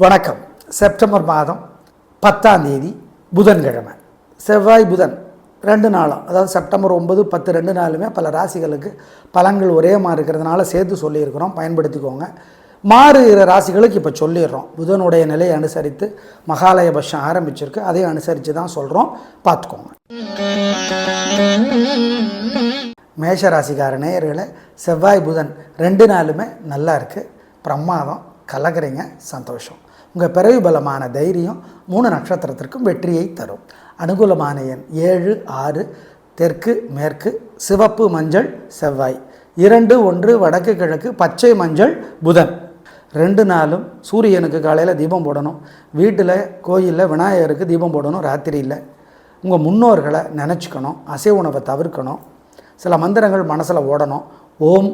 வணக்கம். செப்டம்பர் மாதம் பத்தாம் தேதி புதன்கிழமை. செவ்வாய் புதன் ரெண்டு நாளும் அதாவது செப்டம்பர் ஒன்பது பத்து ரெண்டு நாளுமே பல ராசிகளுக்கு பலன்கள் ஒரே மாதிரி இருக்கிறதுனால சேர்த்து சொல்லியிருக்கிறோம். பயன்படுத்திக்கோங்க. மாறுகிற ராசிகளுக்கு இப்போ சொல்லிடுறோம். புதனுடைய நிலையை அனுசரித்து மகாலய பட்சம் ஆரம்பிச்சிருக்கு. அதையும் அனுசரித்து தான் சொல்கிறோம் பார்த்துக்கோங்க. மேஷ ராசிக்கார நேயர்களை செவ்வாய் புதன் ரெண்டு நாளுமே நல்லா இருக்குது பிரமாதம். கலக்கிறீங்க. சந்தோஷம். உங்கள் பிறவி பலமான தைரியம் மூணு நட்சத்திரத்திற்கும் வெற்றியை தரும். அனுகூலமான எண் ஏழு ஆறு தெற்கு மேற்கு சிவப்பு மஞ்சள் செவ்வாய். இரண்டு ஒன்று வடக்கு கிழக்கு பச்சை மஞ்சள் புதன். ரெண்டு நாளும் சூரியனுக்கு காலையில் தீபம் போடணும். வீட்டில் கோயிலில் விநாயகருக்கு தீபம் போடணும் ராத்திரியில் உங்கள் முன்னோர்களை நினச்சிக்கணும் அசைவ உணவை தவிர்க்கணும். சில மந்திரங்கள் மனசில் ஓடணும். ஓம்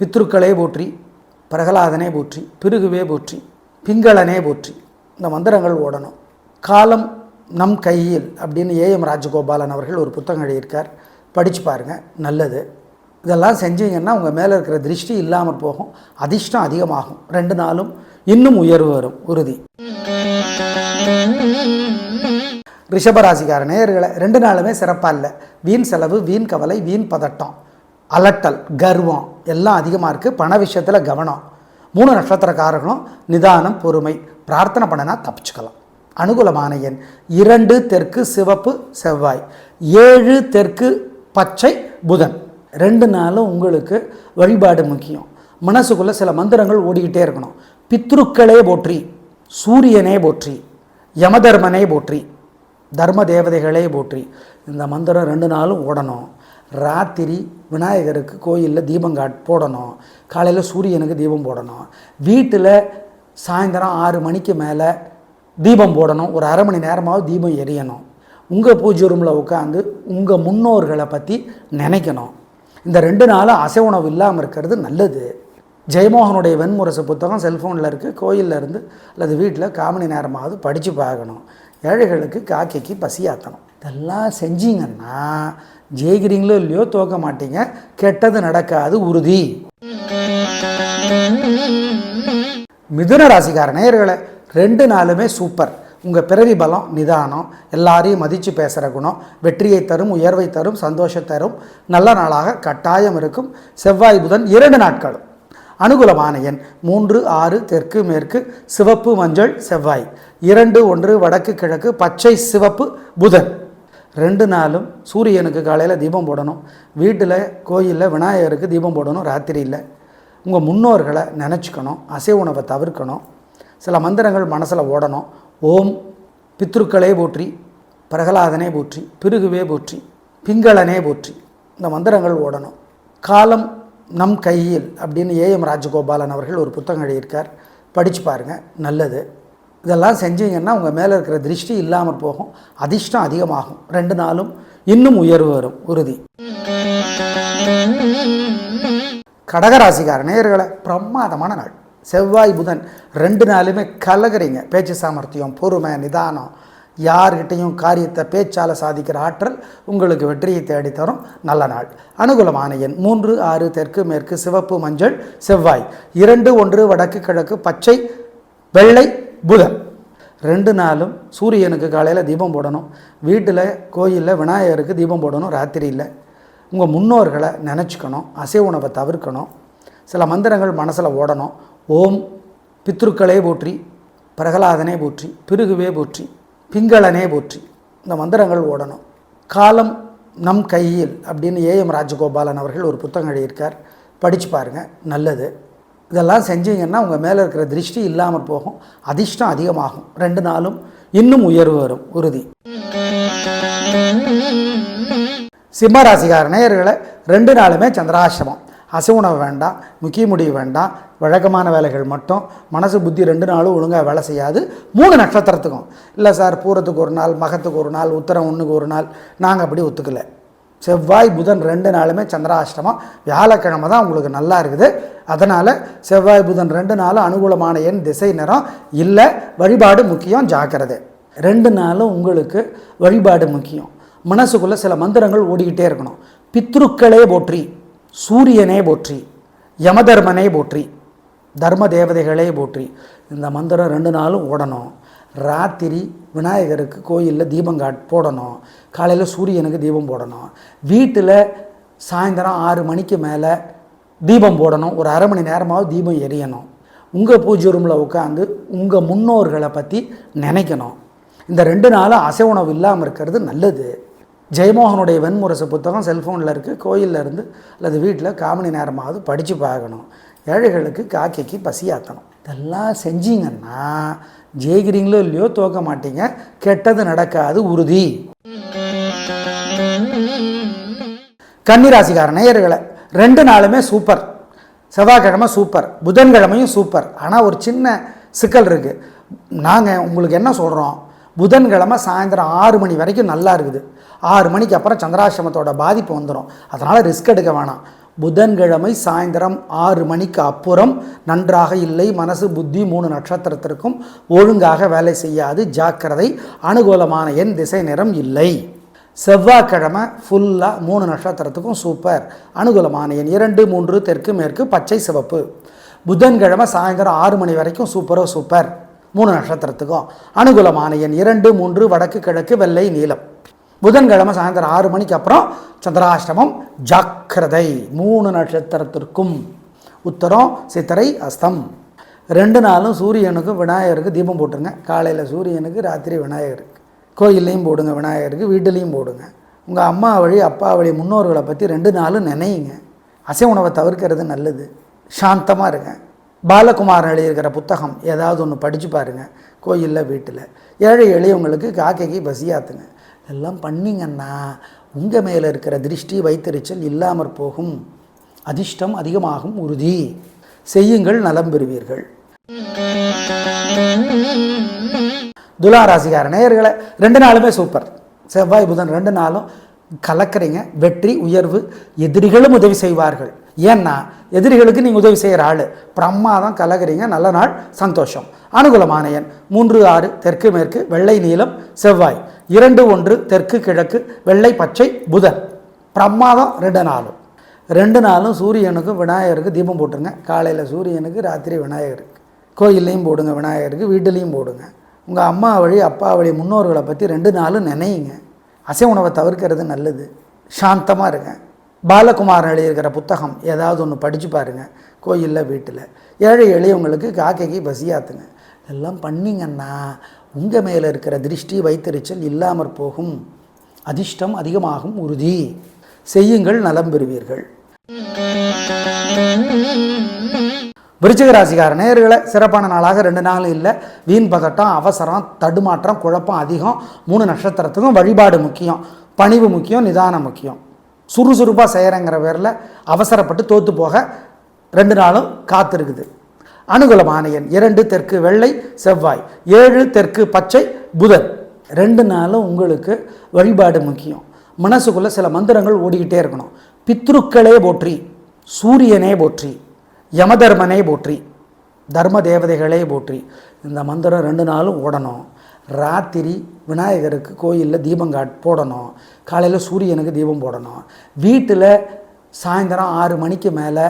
பித்ருக்களே போற்றி பிரகலாதனே போற்றி பிருகுவே போற்றி. பிங்களனே போற்றி. இந்த மந்திரங்கள் ஓடணும். காலம் நம் கையில் அப்படின்னு ஏஎம் ராஜகோபாலன் அவர்கள் ஒரு புத்தகம் எழுதியிருக்கார். படித்து பாருங்கள் நல்லது. இதெல்லாம் செஞ்சீங்கன்னா உங்கள் மேலே இருக்கிற திருஷ்டி இல்லாமல் போகும். அதிர்ஷ்டம் அதிகமாகும். ரெண்டு நாளும் இன்னும் உயர்வு வரும். உறுதி. ரிஷபராசிக்கார நேயர்களை ரெண்டு நாளுமே சிறப்பாக இல்லை. வீண் செலவு வீண் கவலை வீண் பதட்டம் அலட்டல் கர்வம் எல்லாம் அதிகமாக இருக்குது பண விஷயத்தில் கவனம். மூணு நட்சத்திரக்காரர்களும் நிதானம் பொறுமை பிரார்த்தனை பண்ணினா தப்பிச்சுக்கலாம். அனுகூலமான எண் இரண்டு தெற்கு சிவப்பு செவ்வாய் ஏழு தெற்கு பச்சை புதன். ரெண்டு நாளும் உங்களுக்கு வழிபாடு முக்கியம். மனசுக்குள்ளே சில மந்திரங்கள் ஓடிக்கிட்டே இருக்கணும். பித்ருக்களே போற்றி சூரியனே போற்றி யமதர்மனே போற்றி தர்ம தேவதைகளே போற்றி. இந்த மந்திரம் ரெண்டு நாளும் ஓடணும். ராத்திரி விநாயகருக்கு கோயிலில் தீபம் காட் போடணும். காலையில் சூரியனுக்கு தீபம் போடணும். வீட்டில் சாயந்தரம் ஆறு மணிக்கு மேலே தீபம் போடணும். ஒரு அரை மணி நேரமாவது தீபம் எரியணும். உங்கள் பூஜை ரூமில் உட்காந்து உங்கள் முன்னோர்களை பற்றி நினைக்கணும். இந்த ரெண்டு நாளும் அசைவுணவு இல்லாமல் இருக்கிறது நல்லது. ஜெயமோகனுடைய வெண்முரசு புத்தகம் செல்ஃபோனில் இருக்குது கோயிலில் இருந்து அல்லது வீட்டில் காமணி நேரமாவது படித்து பார்க்கணும். ஏழைகளுக்கு காக்கைக்கு பசியாற்றணும் இதெல்லாம் செஞ்சீங்கன்னா ஜெயிக்கிறீங்களோ இல்லையோ தோக்க மாட்டீங்க. கெட்டது நடக்காது உறுதி. மிதுன ராசிக்கார நேயர்களை ரெண்டு நாளுமே சூப்பர். உங்கள் பிறவி பலம் நிதானம் எல்லாரையும் மதித்து பேசுகிற குணம் வெற்றியை தரும் உயர்வை தரும் சந்தோஷம் தரும் நல்ல நாளாக கட்டாயம் இருக்கும். செவ்வாய் புதன் இரண்டு நாட்களும். அனுகூலமான எண் மூன்று ஆறு தெற்கு மேற்கு சிவப்பு மஞ்சள் செவ்வாய். இரண்டு ஒன்று வடக்கு கிழக்கு பச்சை சிவப்பு புதன். ரெண்டு நாளும் சூரியனுக்கு காலையில் தீபம் போடணும். வீட்டில் கோயிலில் விநாயகருக்கு தீபம் போடணும் ராத்திரியில் உங்கள் முன்னோர்களை நினச்சிக்கணும் அசைவ உணவை தவிர்க்கணும். சில மந்திரங்கள் மனசில் ஓடணும். ஓம் பித்ருக்களே போற்றி பிரகலாதனே போற்றி பிருகுவே போற்றி பிங்களனே போற்றி. இந்த மந்திரங்கள் ஓடணும். காலம் நம் கையில் அப்படின்னு ஏஎம் ராஜகோபாலன் அவர்கள் ஒரு புத்தகம் எழுதியிருக்கார். படித்து பாருங்கள் நல்லது. இதெல்லாம் செஞ்சீங்கன்னா உங்கள் மேலே இருக்கிற திருஷ்டி இல்லாமல் போகும். அதிர்ஷ்டம் அதிகமாகும். ரெண்டு நாளும் இன்னும் உயர்வு வரும். உறுதி. கடகராசிக்கார நேர்களை பிரமாதமான நாள். செவ்வாய் புதன் ரெண்டு நாளுமே கலகிறீங்க. பேச்சு சாமர்த்தியம் பொறுமை நிதானம். யார்கிட்டையும் காரியத்தை பேச்சால் சாதிக்கிற ஆற்றல் உங்களுக்கு வெற்றியை தேடித்தரும். நல்ல நாள். அனுகூலமான எண் மூன்று ஆறு தெற்கு மேற்கு சிவப்பு மஞ்சள் செவ்வாய். இரண்டு ஒன்று வடக்கு கிழக்கு பச்சை வெள்ளை புதன். ரெண்டு நாளும் சூரியனுக்கு காலையில் தீபம் போடணும். வீட்டில் கோயிலில் விநாயகருக்கு தீபம் போடணும் ராத்திரியில் உங்கள் முன்னோர்களை நினச்சிக்கணும் அசைவ உணவை தவிர்க்கணும். சில மந்திரங்கள் மனசில் ஓடணும். ஓம் பித்ருக்களே போற்றி பிரகலாதனே போற்றி பிருகுவே போற்றி பிங்களனே போற்றி. இந்த மந்திரங்கள் ஓடணும். காலம் நம் கையில் அப்படின்னு ஏஎம் ராஜகோபாலன் அவர்கள் ஒரு புத்தகம் எழுதியிருக்கார். படித்து பாருங்கள் நல்லது. இதெல்லாம் செஞ்சீங்கன்னா உங்கள் மேலே இருக்கிற திருஷ்டி இல்லாமல் போகும் அதிர்ஷ்டம் அதிகமாகும். ரெண்டு நாளும் இன்னும் உயர்வு வரும். உறுதி. சிம்மராசிகார நேயர்களை ரெண்டு நாளுமே சந்திராசிரமம். அசைவுணவு வேண்டாம் முக்கிய முடிவு வேண்டாம் வழக்கமான வேலைகள் மட்டும் மனசு புத்தி ரெண்டு நாளும் ஒழுங்காக வேலை செய்யாது. மூணு நட்சத்திரத்துக்கும். இல்லை சார் பூரத்துக்கு ஒரு நாள் மகத்துக்கு ஒரு நாள் உத்தரம் ஒன்றுக்கு ஒரு நாள் நாங்கள் அப்படி ஒத்துக்கலை. செவ்வாய் புதன் ரெண்டு நாளுமே சந்திராஷ்டமம். வியாழக்கிழமை தான் உங்களுக்கு நல்லா இருக்குது. அதனால் செவ்வாய் புதன் ரெண்டு நாளும் அனுகூலமான எண் திசை நிறம். இல்லை வழிபாடு முக்கியம் ஜாக்கிரதை. ரெண்டு நாளும் உங்களுக்கு வழிபாடு முக்கியம். மனசுக்குள்ளே சில மந்திரங்கள் ஓடிக்கிட்டே இருக்கணும். பித்ருக்களே போற்றி சூரியனே போற்றி யமதர்மனே போற்றி தர்ம தேவதைகளே போற்றி. இந்த மந்திரம் ரெண்டு நாளும் ஓடணும். ராத்திரி விநாயகருக்கு கோயிலில் தீபம் காட் போடணும். காலையில் சூரியனுக்கு தீபம் போடணும். வீட்டில் சாயந்தரம் ஆறு மணிக்கு மேலே தீபம் போடணும். ஒரு அரை மணி நேரமாவது தீபம் எரியணும். உங்கள் பூஜை ரூமில் உட்காந்து உங்கள் முன்னோர்களை பற்றி நினைக்கணும். இந்த ரெண்டு நாளும் அசை உணவு இல்லாமல் இருக்கிறது நல்லது. ஜெயமோகனுடைய வெண்முரசு புத்தகம் செல்ஃபோனில் இருக்குது கோயிலில் இருந்து அல்லது வீட்டில் காமணி நேரமாவது படித்து பார்க்கணும். ஏழைகளுக்கு காக்கைக்கு பசியாற்றணும் இதெல்லாம் செஞ்சீங்கன்னா ஜெயிக்கிறீங்களோ இல்லையோ தோக்க மாட்டீங்க. கெட்டது நடக்காது உறுதி. கன்னிராசிக்கார நேயர்களை ரெண்டு நாளுமே சூப்பர். செவ்வாய்க்கிழமை சூப்பர் புதன்கிழமையும் சூப்பர். ஆனால் ஒரு சின்ன சிக்கல் இருக்குது நாங்கள் உங்களுக்கு என்ன சொல்கிறோம் புதன்கிழமை சாயந்தரம் ஆறு மணி வரைக்கும் நல்லா இருக்குது. ஆறு மணிக்கு அப்புறம் சந்திராசிரமத்தோட பாதிப்பு வந்துடும் அதனால் ரிஸ்க் எடுக்க வேணாம். புதன்கிழமை சாயந்தரம் ஆறு மணிக்கு அப்புறம் நன்றாக இல்லை மனசு புத்தி மூணு நட்சத்திரத்திற்கும் ஒழுங்காக வேலை செய்யாது ஜாக்கிரதை அனுகூலமான எண் திசை நிறம் இல்லை. செவ்வாய்க்கிழமை ஃபுல்லாக மூணு நட்சத்திரத்துக்கும் சூப்பர் அனுகூலமான எண் இரண்டு மூன்று தெற்கு மேற்கு பச்சை சிவப்பு. புதன்கிழமை சாயந்தரம் ஆறு மணி வரைக்கும் சூப்பரோ சூப்பர் மூணு நட்சத்திரத்துக்கும். அனுகூலமான எண் இரண்டு மூன்று வடக்கு கிழக்கு வெள்ளை நீலம். புதன்கிழமை சாயந்தரம் ஆறு மணிக்கு அப்புறம் சந்திராஷ்டமம் ஜாக்கிரதை மூணு நட்சத்திரத்திற்கும். உத்தரம் சித்திரை அஸ்தம். ரெண்டு நாளும் சூரியனுக்கு விநாயகருக்கு தீபம் போட்டுருங்க. காலையில் சூரியனுக்கு ராத்திரி விநாயகருக்கு. கோயில்லையும் போடுங்க விநாயகருக்கு வீட்டிலையும் போடுங்க. உங்கள் அம்மா வழி அப்பா வழி முன்னோர்களை பற்றி ரெண்டு நாளும் நினையுங்க. அசை உணவை தவிர்க்கிறது நல்லது. சாந்தமாக இருங்க. பாலகுமாரன் எழுதியிருக்கிற புத்தகம் ஏதாவது ஒன்று படித்து பாருங்கள் கோயிலில் வீட்டில். ஏழை எளியவங்களுக்கு காக்கைக்கு பசியாத்துங்க. இதெல்லாம் பண்ணிங்கன்னா உங்கள் மேலே இருக்கிற திருஷ்டி வைத்தறிச்சல் இல்லாமற் போகும். அதிர்ஷ்டம் அதிகமாகும் உறுதி. செய்யுங்கள் நலம் பெறுவீர்கள். துலாராசிகார நேயர்களை ரெண்டு நாளுமே சூப்பர் செவ்வாய் புதன் ரெண்டு நாளும் கலக்கிறீங்க. வெற்றி உயர்வு எதிரிகளும் உதவி செய்வார்கள். ஏன்னா எதிரிகளுக்கு நீங்கள் உதவி செய்கிற ஆள். பிரம்மாதம் கலகிறீங்க நல்ல நாள் சந்தோஷம். அனுகூலமான எண் மூன்று ஆறு தெற்கு மேற்கு வெள்ளை நீளம் செவ்வாய். இரண்டு ஒன்று தெற்கு கிழக்கு வெள்ளை பச்சை புதன். பிரமாதம் ரெண்டு நாளும் ரெண்டு நாளும் சூரியனுக்கும் விநாயகருக்கு தீபம் போட்டுருங்க. காலையில் சூரியனுக்கு ராத்திரி விநாயகருக்கு. கோயில்லையும் போடுங்க விநாயகருக்கு வீட்டிலையும் போடுங்க. உங்கள் அம்மா வழி அப்பா வழி முன்னோர்களை பற்றி ரெண்டு நாளும் நினையுங்க. அசை உணவை தவிர்க்கிறது நல்லது. சாந்தமாக இருங்க. பாலகுமாரன் எழுதியிருக்கிற புத்தகம் ஏதாவது ஒன்று படித்து பாருங்கள் கோயிலில் வீட்டில். ஏழை எளியவங்களுக்கு காக்கைக்கு பசியாத்துங்க. இதெல்லாம் பண்ணிங்கன்னா உங்கள் மேலே இருக்கிற திருஷ்டி வைத்தறிச்சல் இல்லாமற் போகும். அதிர்ஷ்டம் அதிகமாகும் உறுதி. செய்யுங்கள் நலம் பெறுவீர்கள். விருச்சிக ராசிக்கார நேர்களை சிறப்பான நாளாக ரெண்டு நாளும் இல்லை. வீண் பதட்டம் அவசரம் தடுமாற்றம் குழப்பம் அதிகம். மூணு நட்சத்திரத்துக்கும் வழிபாடு முக்கியம். பணிவு முக்கியம் நிதானம் முக்கியம். சுறுசுறுப்பாக செய்கிறேங்கிற பேரில் அவசரப்பட்டு தோற்று போக ரெண்டு நாளும் காத்திருக்குது. அனுகூலமான எண். இரண்டு தெற்கு வெள்ளை செவ்வாய். ஏழு தெற்கு பச்சை புதன். ரெண்டு நாளும் உங்களுக்கு வழிபாடு முக்கியம். மனசுக்குள்ளே சில மந்திரங்கள் ஓடிக்கிட்டே இருக்கணும். பித்ருக்களே போற்றி சூரியனே போற்றி யமதர்மனே போற்றி தர்ம தேவதைகளே போற்றி. இந்த மந்திரம் ரெண்டு நாளும் ஓடணும். ராத்திரி விநாயகருக்கு கோயிலில் தீபம் காட் போடணும். காலையில் சூரியனுக்கு தீபம் போடணும். வீட்டில் சாயந்தரம் ஆறு மணிக்கு மேலே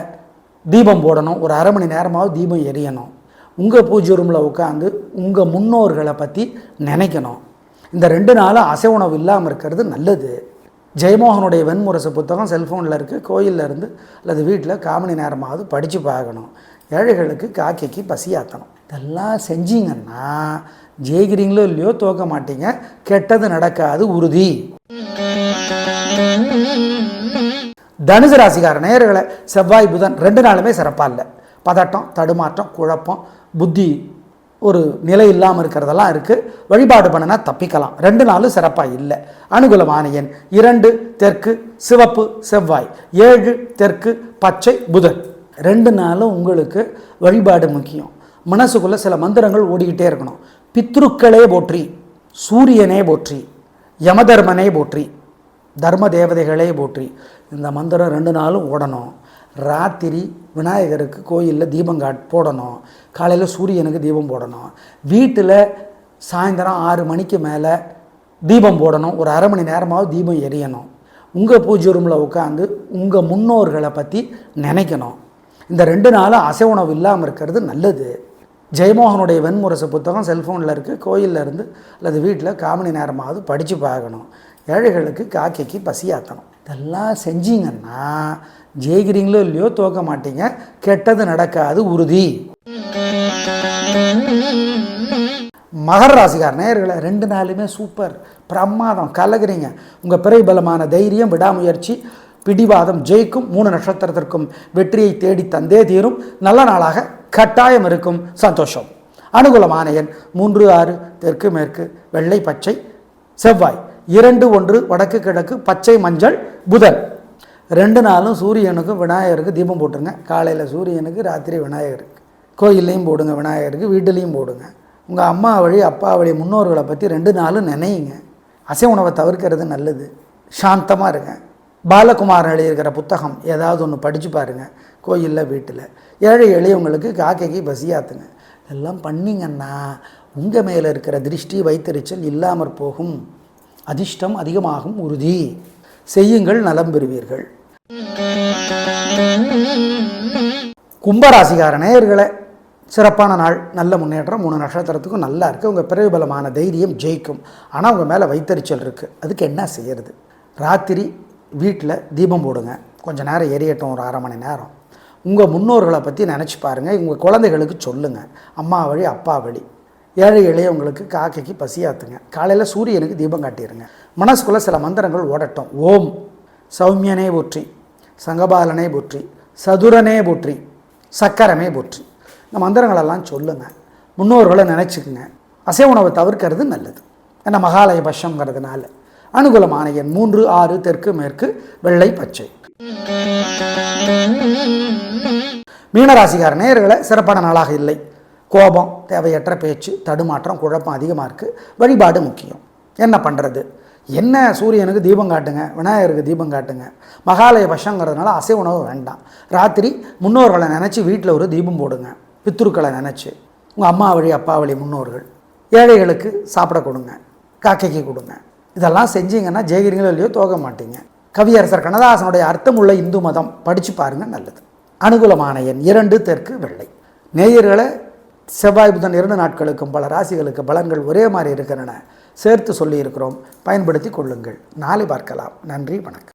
தீபம் போடணும். ஒரு அரை மணி நேரமாவது தீபம் எரியணும். உங்கள் பூஜை ரூமில் உட்காந்து உங்கள் முன்னோர்களை பற்றி நினைக்கணும். இந்த ரெண்டு நாளும் அசை உணவு இல்லாமல் இருக்கிறது நல்லது. ஜெயமோகனுடைய வெண்முரசு புத்தகம் செல்ஃபோனில் இருக்குது கோயிலில் இருந்து அல்லது வீட்டில் காமணி நேரமாவது படித்து பார்க்கணும். ஏழைகளுக்கு காக்கைக்கு பசியாற்றணும் இதெல்லாம் செஞ்சீங்கன்னா ஜெயிக்கிறீங்களோ இல்லையோ தோக்க மாட்டீங்க. கெட்டது நடக்காது உறுதி. தனுசு ராசிக்கார நேயர்களை செவ்வாய் புதன் ரெண்டு நாளுமே சிறப்பாக இல்லை. பதட்டம் தடுமாற்றம் குழப்பம் புத்தி ஒரு நிலை இல்லாமல் இருக்கிறதெல்லாம் இருக்குது வழிபாடு பண்ணினா தப்பிக்கலாம். ரெண்டு நாளும் சிறப்பாக இல்லை. அனுகூலமான எண் இரண்டு தெற்கு சிவப்பு செவ்வாய். ஏழு தெற்கு பச்சை புதன். ரெண்டு நாளும் உங்களுக்கு வழிபாடு முக்கியம். மனசுக்குள்ளே சில மந்திரங்கள் ஓடிக்கிட்டே இருக்கணும். பித்ருக்களே போற்றி சூரியனே போற்றி யமதர்மனே போற்றி தர்ம தேவதைகளே போற்றி. இந்த மந்திரம் ரெண்டு நாளும் ஓடணும். ராத்திரி விநாயகருக்கு கோயிலில் தீபம் காட் போடணும். காலையில் சூரியனுக்கு தீபம் போடணும். வீட்டில் சாயந்தரம் ஆறு மணிக்கு மேலே தீபம் போடணும். ஒரு அரை மணி நேரமாவது தீபம் எரியணும். உங்கள் பூஜை ரூமில் உட்காந்து உங்கள் முன்னோர்களை பற்றி நினைக்கணும். இந்த ரெண்டு நாளும் அசை உணவு இல்லாமல் இருக்கிறது நல்லது. ஜெயமோகனுடைய வெண்முரசு புத்தகம் செல்ஃபோனில் இருக்குது கோயிலில் இருந்து அல்லது வீட்டில் காமணி நேரமாவது படித்து பார்க்கணும். ஏழைகளுக்கு காக்கைக்கு பசியாற்றணும் இதெல்லாம் செஞ்சீங்கன்னா ஜெயிக்கிறீங்களோ இல்லையோ தோக்க மாட்டீங்க. கெட்டது நடக்காது உறுதி. மகர ராசிக்கார நேயர்களை ரெண்டு நாளுமே சூப்பர் பிரமாதம் கலகுறீங்க உங்கள் பிறைபலமான தைரியம் விடாமுயற்சி பிடிவாதம் ஜெயிக்கும் மூணு நட்சத்திரத்திற்கும் வெற்றியை தேடி தந்தே தீரும். நல்ல நாளாக கட்டாயம் இருக்கும். சந்தோஷம். அனுகூலமான எண் மூன்று ஆறு தெற்கு மேற்கு வெள்ளை பச்சை செவ்வாய். இரண்டு ஒன்று வடக்கு கிழக்கு பச்சை மஞ்சள் புதன். ரெண்டு நாளும் சூரியனுக்கும் விநாயகருக்கு தீபம் போட்டுருங்க. காலையில் சூரியனுக்கு ராத்திரி விநாயகருக்கு. கோயில்லையும் போடுங்க விநாயகருக்கு வீட்டிலையும் போடுங்க. உங்கள் அம்மா வழி அப்பா வழி முன்னோர்களை பற்றி ரெண்டு நாளும் நினையுங்க. அசை உணவை தவிர்க்கிறது நல்லது. சாந்தமாக இருங்க. பாலகுமாரன் எழுதியிருக்கிற புத்தகம் ஏதாவது ஒன்று படித்து பாருங்கள் கோயிலில் வீட்டில். ஏழை எளியவங்களுக்கு காக்கைக்கு பசியாத்துங்க. இதெல்லாம் பண்ணிங்கன்னா உங்கள் மேலே இருக்கிற திருஷ்டி வைத்தறிச்சல் இல்லாமற் போகும். அதிர்ஷ்டம் அதிகமாகும் உறுதி. செய்யுங்கள் நலம் பெறுவீர்கள். கும்பராசிகார நேயர்களை சிறப்பான நாள் நல்ல முன்னேற்றம் மூணு நட்சத்திரத்துக்கும் நல்லா இருக்குது உங்கள் பிரபலமான தைரியம் ஜெயிக்கும். ஆனால் உங்கள் மேலே வைத்தறிச்சல் இருக்குது அதுக்கு என்ன செய்யறது? ராத்திரி வீட்டில் தீபம் போடுங்க. கொஞ்சம் நேரம் எரியட்டும் ஒரு அரை மணி நேரம். உங்கள் முன்னோர்களை பற்றி நினச்சி பாருங்கள் உங்கள் குழந்தைகளுக்கு சொல்லுங்கள் அம்மா வழி அப்பா வழி. ஏழை எளியவங்களுக்கு காக்கைக்கு பசியாத்துங்க காலையில் சூரியனுக்கு தீபம் காட்டிடுங்க மனசுக்குள்ளே சில மந்திரங்கள் ஓடட்டும். ஓம். சௌமியனே போற்றி. சங்கபாலனே போற்றி. சதுரனே போற்றி. சக்கரமே போற்றி. இந்த மந்திரங்களெல்லாம் சொல்லுங்கள் முன்னோர்களை நினச்சிக்குங்க. அசை உணவை தவிர்க்கிறது நல்லது. ஏன்னா மகாலய பட்சங்கிறதுனால அனுகூலமான எண் மூன்று ஆறு தெற்கு மேற்கு வெள்ளை பச்சை. மீனராசிகார நேயர்களை சிறப்பான நாளாக இல்லை. கோபம் தேவையற்ற பேச்சு தடுமாற்றம் குழப்பம் அதிகமாக இருக்குது வழிபாடு முக்கியம். என்ன பண்ணுறது என்ன சூரியனுக்கு தீபம் காட்டுங்க விநாயகருக்கு தீபம் காட்டுங்க. மகாலய பஷங்கிறதுனால அசை உணவு வேண்டாம். ராத்திரி முன்னோர்களை நினச்சி வீட்டில் ஒரு தீபம் போடுங்க. பித்ருக்களை நினச்சி. உங்கள் அம்மா வழி அப்பா வழி முன்னோர்கள். ஏழைகளுக்கு சாப்பிட கொடுங்க. காக்கைக்கு கொடுங்க. இதெல்லாம் செஞ்சீங்கன்னா ஜெயகிரிங்களோ இல்லையோ தோக மாட்டீங்க. கவியரசர் கண்ணதாசனுடைய அர்த்தமுள்ள இந்து மதம் படித்து பாருங்கள் நல்லது. அனுகூலமான எண் இரண்டு தெற்கு வெள்ளை. நேயர்களை செவ்வாய் புதன் இரண்டு நாட்களுக்கும் பல ராசிகளுக்கு பலன்கள் ஒரே மாதிரி இருக்கின்றன. சேர்த்து சொல்லியிருக்கிறோம். பயன்படுத்தி கொள்ளுங்கள். நாளை பார்க்கலாம். நன்றி. வணக்கம்.